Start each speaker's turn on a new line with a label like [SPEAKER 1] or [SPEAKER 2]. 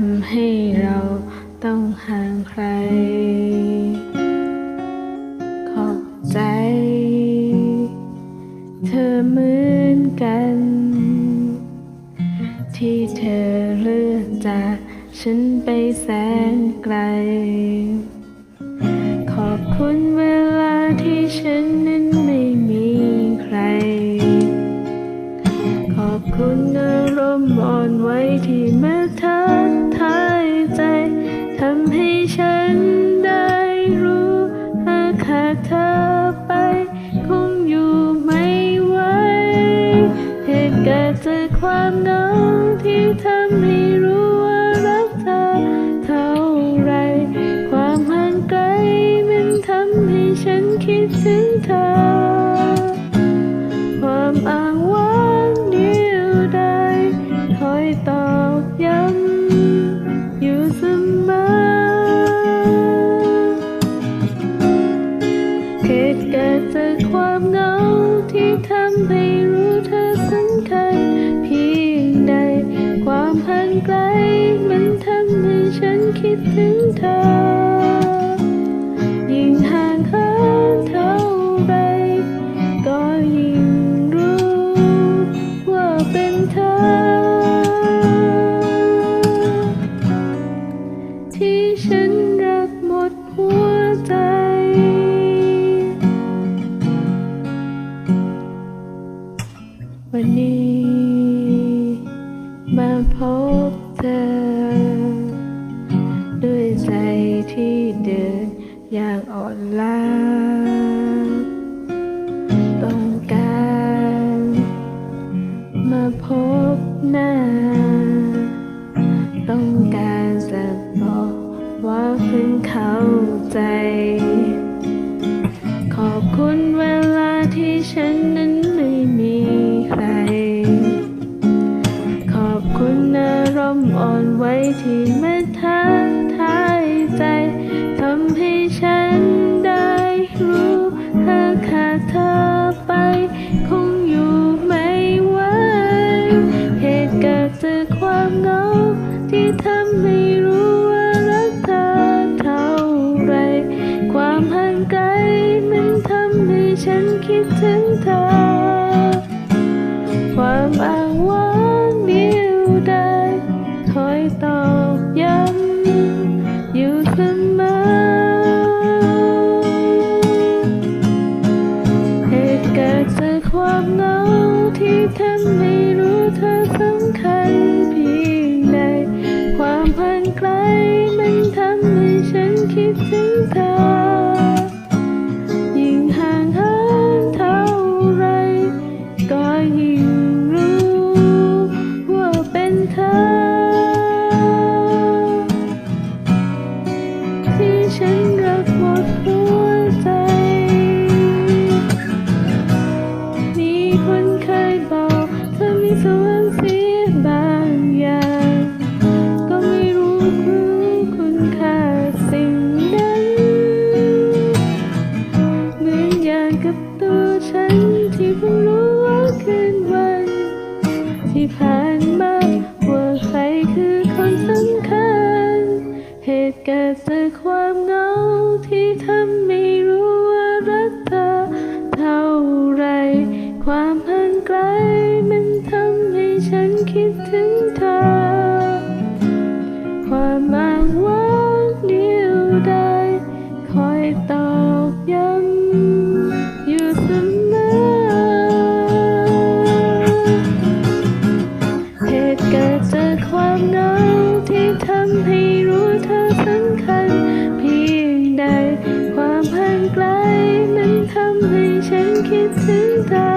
[SPEAKER 1] ำให้เราต้องห่างใครขอบใจ เธอเหมือนกัน ที่เธอเลือกจากฉันไปแสนไกล ขอบคุณเวลาที่ฉันนั้นไม่มีใคร ขอบคุณอารมณ์อ่อนไหวที่เมาทักทายใจทำให้ฉันได้รู้หากขาดเธอไปคงอยู่ไม่ไหวเหตุเกิดจากความเหงาที่ทำให้รู้ว่ารักเธอเท่าไร ความห่างไกลมันทำให้ฉันคิดถึงเธอ ความอ้างว้างเดียวดายคอยตอกย้ำ ดถึงเธอ ยิ่งห่างเหินเท่าไร ก็ยิ่งรู้ว่าเป็นเธอ ที่ฉันรักหมดหัวใจวันนี้มาพบ อย่างอ่อนล้าต้องการมาพบหน้า ต้องการจะบอกว่าเพิ่งเขา ห่างไกล ที่ผ่านมาว่าใครคือคนสำคัญ เหตุเกิดจากความเหงาที่ทำให้รู้ว่ารักเธอเท่าไร ความห่างไกลมันทำให้ฉันคิดถึงเธอ ความอ้างว้างเดียวดายคอยตอกย้ำ งใด